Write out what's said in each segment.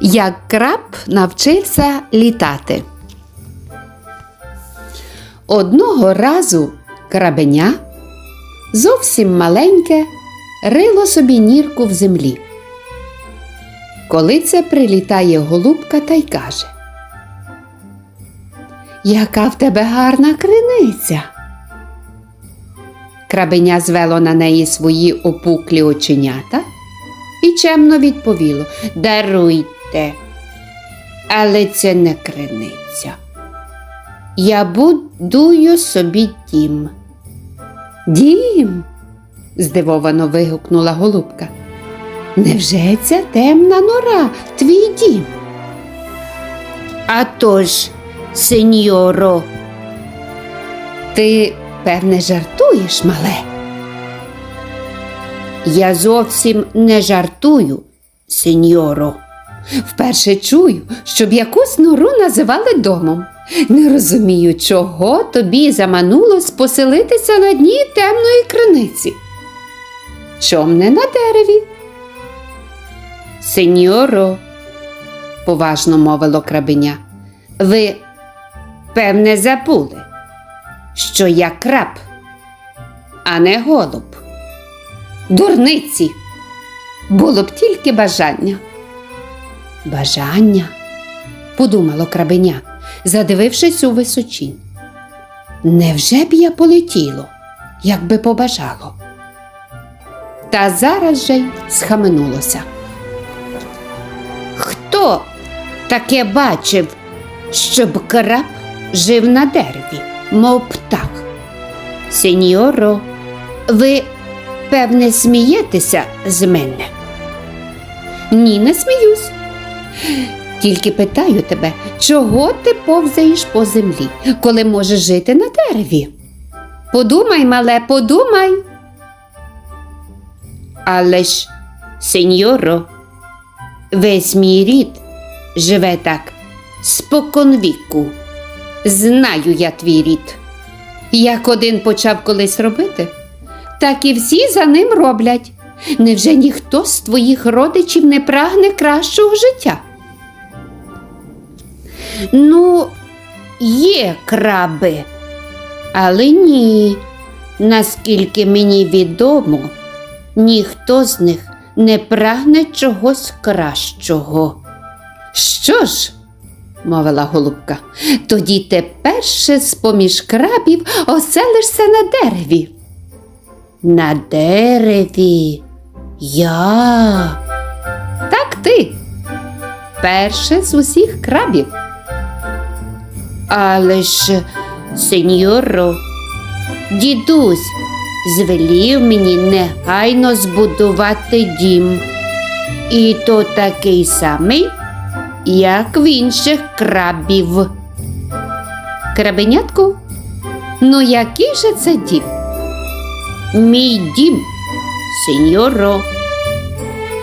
як краб навчився літати. Одного разу крабеня, зовсім маленьке, рило собі нірку в землі. Коли це прилітає голубка та й каже: Яка в тебе гарна криниця? Крабеня звело на неї свої опуклі оченята і чемно відповіло Даруйте, але це не криниця. Я будую собі дім. Дім? здивовано вигукнула голубка. Невже ця темна нора твій дім? А тож, сеньоро, ти, певне, жартуєш, мале? Я зовсім не жартую, сеньоро. Вперше чую, щоб якусь нору називали домом. Не розумію, чого тобі заманулось поселитися на дні темної криниці. Чом не на дереві? Сеньоро, поважно мовило крабеня, ви, певне, забули, що я краб, а не голуб. Дурниці. Було б тільки бажання. Бажання, подумало крабеня, задивившись у височінь. Невже б я полетіло, як би побажало? Та зараз же й схаменулося. Хто таке бачив, щоб краб жив на дереві, мов птах? Сеньоро, ви, певне, смієтеся з мене? Ні, не сміюсь. Тільки питаю тебе, чого ти повзаєш по землі, коли можеш жити на дереві? Подумай, мале, подумай. Але ж, сеньоро, весь мій рід живе так споконвіку. Знаю я твій рід. Як один почав колись робити, так і всі за ним роблять. Невже ніхто з твоїх родичів не прагне кращого життя? Ну, є краби, але ні, наскільки мені відомо, ніхто з них не прагне чогось кращого. Що ж? мовила голубка, тоді ти перше з-поміж крабів оселишся на дереві. На дереві я. Так ти. Перше з усіх крабів. Але ж, сеньоро, дідусь звелів мені негайно збудувати дім. І то такий самий, як в інших крабів. Крабенятку? Ну, який же це дім? Мій дім, сеньоро.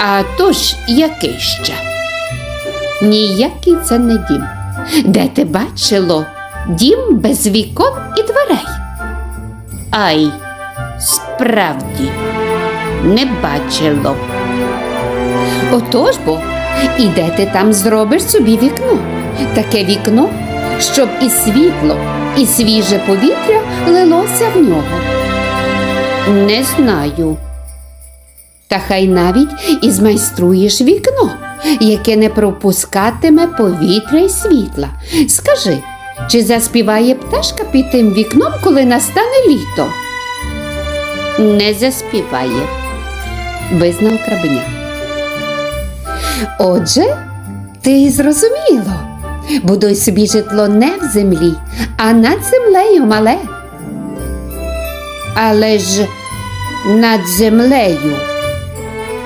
А тож який ще? Ніякий це не дім. Де ти бачило дім без вікон і дверей? Ай, справді, не бачило. Отож бо, і де ти там зробиш собі вікно? Таке вікно, щоб і світло, і свіже повітря лилося в нього. Не знаю. Та хай навіть і змайструєш вікно, яке не пропускатиме повітря й світла. Скажи, чи заспіває пташка під тим вікном, коли настане літо? Не заспіває, визнав крабеня. Отже, ти зрозуміло. Будуй собі житло не в землі, а над землею мале. Але ж над землею.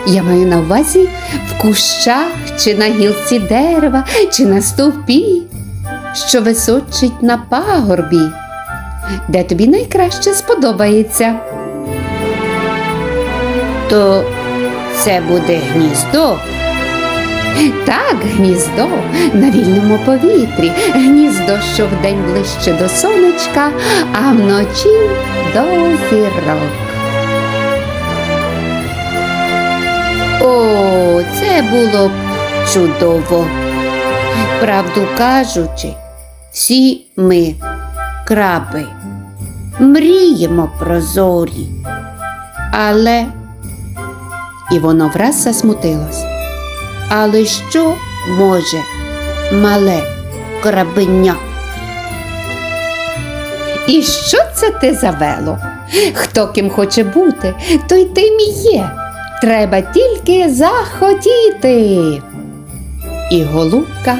Я маю на увазі в кущах, чи на гілці дерева, чи на стовпі, що височить на пагорбі, де тобі найкраще сподобається. То це буде гніздо. Так, гніздо на вільному повітрі, гніздо, що вдень ближче до сонечка, а вночі до зірок. О, це було б чудово. Правду кажучи, всі ми, краби, мріємо про зорі. Але і воно враз засмутилось. Але що може мале крабеня? І що це ти завело? Хто ким хоче бути, той тим і є. Треба тільки захотіти. І голубка,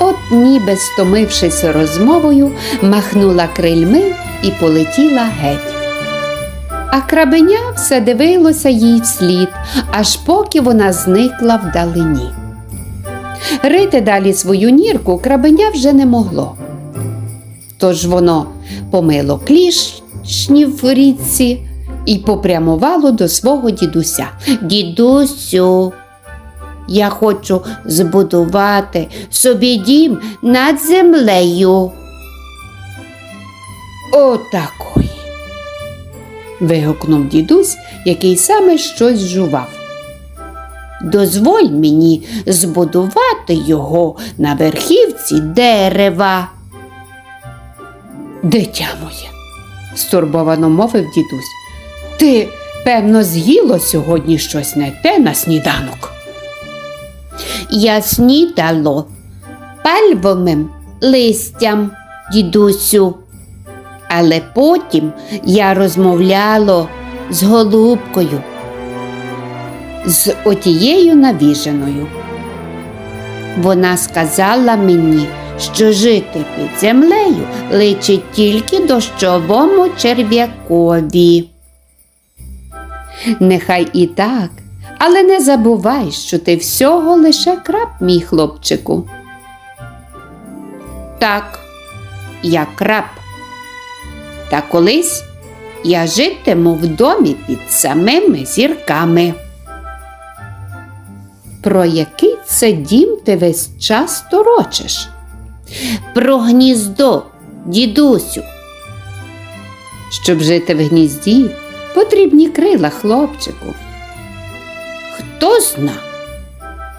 от ніби стомившись розмовою, махнула крильми і полетіла геть. А крабеня все дивилося їй вслід, аж поки вона зникла вдалині. Рити далі свою нірку крабеня вже не могло. Тож воно помило клішні в річці і попрямувало до свого дідуся. Дідусю, я хочу збудувати собі дім над землею. Отакої. вигукнув дідусь, який саме щось жував. Дозволь мені збудувати його на верхівці дерева. Дитя моє, стурбовано мовив дідусь. Ти, певно, з'їло сьогодні щось не те на сніданок. Я снідало пальвовим листям, дідусю. Але потім я розмовляло з голубкою, з отією навіженою. Вона сказала мені, що жити під землею личить тільки дощовому черв'якові. Нехай і так, але не забувай, що ти всього лише краб, мій хлопчику. Так, я краб. Та колись я житиму в домі під самими зірками. Про який це дім ти весь час торочиш? Про гніздо, дідусю. Щоб жити в гнізді, потрібні крила, хлопчику. Хто зна?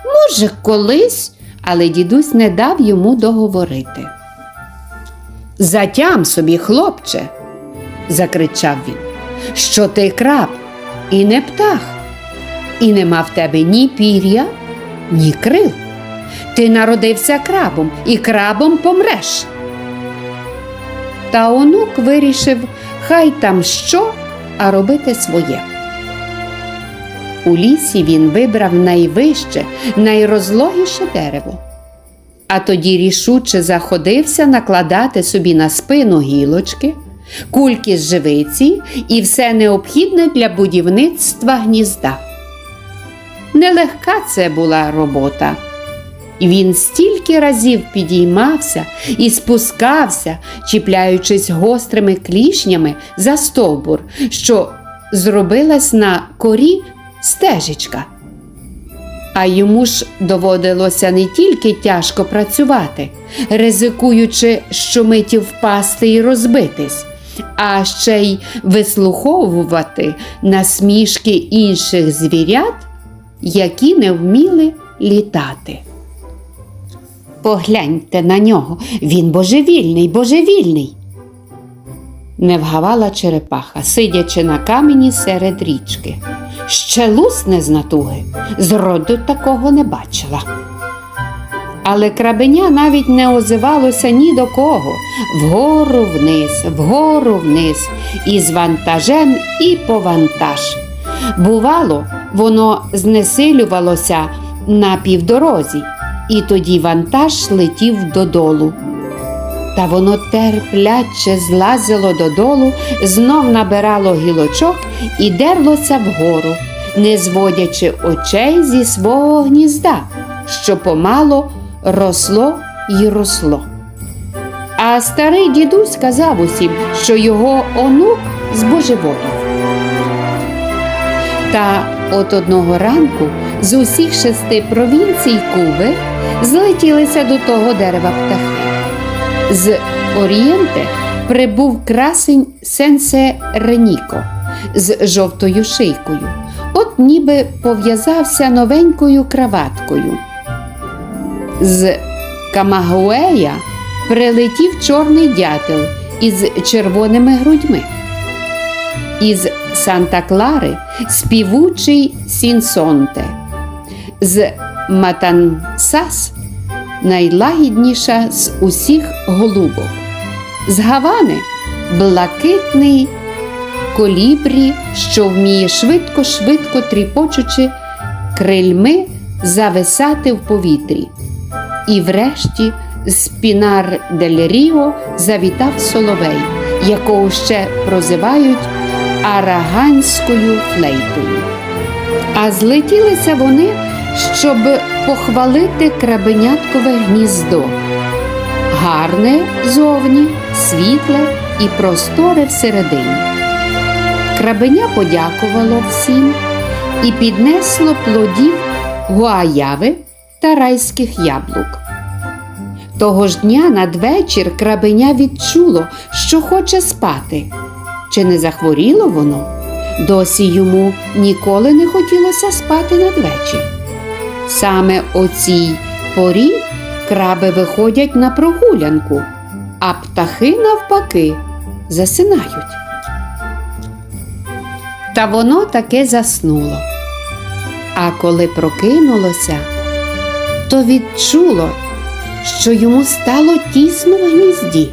Може, колись, але дідусь не дав йому договорити. Затям собі, хлопче, закричав він, що ти краб і не птах, і нема в тебе ні пір'я, ні крил. Ти народився крабом і крабом помреш. Та онук вирішив, хай там що, а робити своє. У лісі він вибрав найвище, найрозлогіше дерево. А тоді рішуче заходився накладати собі на спину гілочки, кульки з живиці і все необхідне для будівництва гнізда. Нелегка це була робота. Він стільки разів підіймався і спускався, чіпляючись гострими клішнями за стовбур, що зробилась на корі стежечка. А йому ж доводилося не тільки тяжко працювати, ризикуючи щомиті впасти і розбитись, а ще й вислуховувати насмішки інших звірят, які не вміли літати. Погляньте на нього, він божевільний, божевільний. Не вгавала черепаха, сидячи на камені серед річки. Ще лусне з натуги, зроду такого не бачила. Але крабеня навіть не озивалося ні до кого вгору вниз, вгору вниз, і з вантажем, і по вантаж. Бувало, воно знесилювалося на півдорозі, і тоді вантаж летів додолу. Та воно терпляче злазило додолу, знов набирало гілочок і дерлося вгору, не зводячи очей зі свого гнізда, що помало росло й росло. А старий дідусь сказав усім, що його онук збожеволів. Та от одного ранку з усіх шести провінцій Куби злетілися до того дерева птахи. З Орієнте прибув красень Сенсе Реніко з жовтою шийкою, от ніби пов'язався новенькою краваткою. З Камагуея прилетів чорний дятел із червоними грудьми. Із Санта-Клари співучий Сінсонте. З Матансас найлагідніша з усіх голубок. З Гавани блакитний колібрі, що вміє швидко-швидко тріпочучи крильми зависати в повітрі. І врешті з Пінар дель Ріо завітав Соловей, якого ще прозивають араганською флейтою. А злетілися вони, щоб похвалити крабеняткове гніздо. Гарне зовні, світле і просторе всередині. Крабеня подякувало всім і піднесло плодів гуаяви та райських яблук. Того ж дня надвечір крабеня відчуло, що хоче спати. Чи не захворіло воно? Досі йому ніколи не хотілося спати надвечір. Саме о цій порі краби виходять на прогулянку, а птахи, навпаки, засинають. Та воно таки заснуло. А коли прокинулося, то відчуло, що йому стало тісно в гнізді.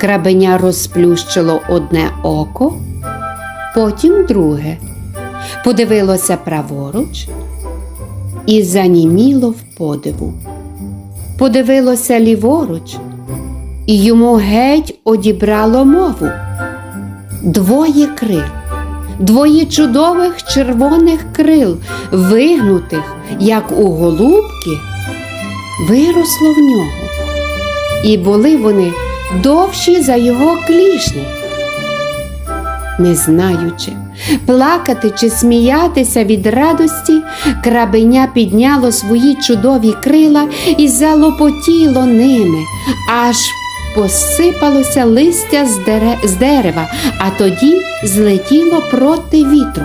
Крабеня розплющило одне око, потім друге, подивилося праворуч і заніміло в подиву. Подивилося ліворуч, і йому геть одібрало мову. Двоє крил, двоє чудових червоних крил, вигнутих, як у голубки, виросло в нього. І були вони довші за його клішні. Не знаючи, плакати чи сміятися від радості, крабеня підняло свої чудові крила і залопотіло ними, аж посипалося листя з, дере... з дерева, а тоді злетіло проти вітру.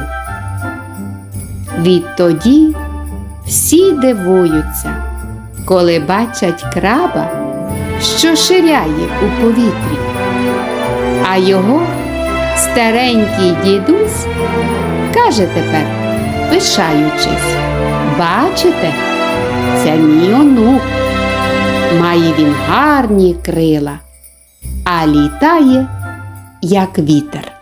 Відтоді всі дивуються, коли бачать краба, що ширяє у повітрі, а його старенький дідусь каже тепер, пишаючись, бачите, це мій онук. Має він гарні крила, а літає, як вітер.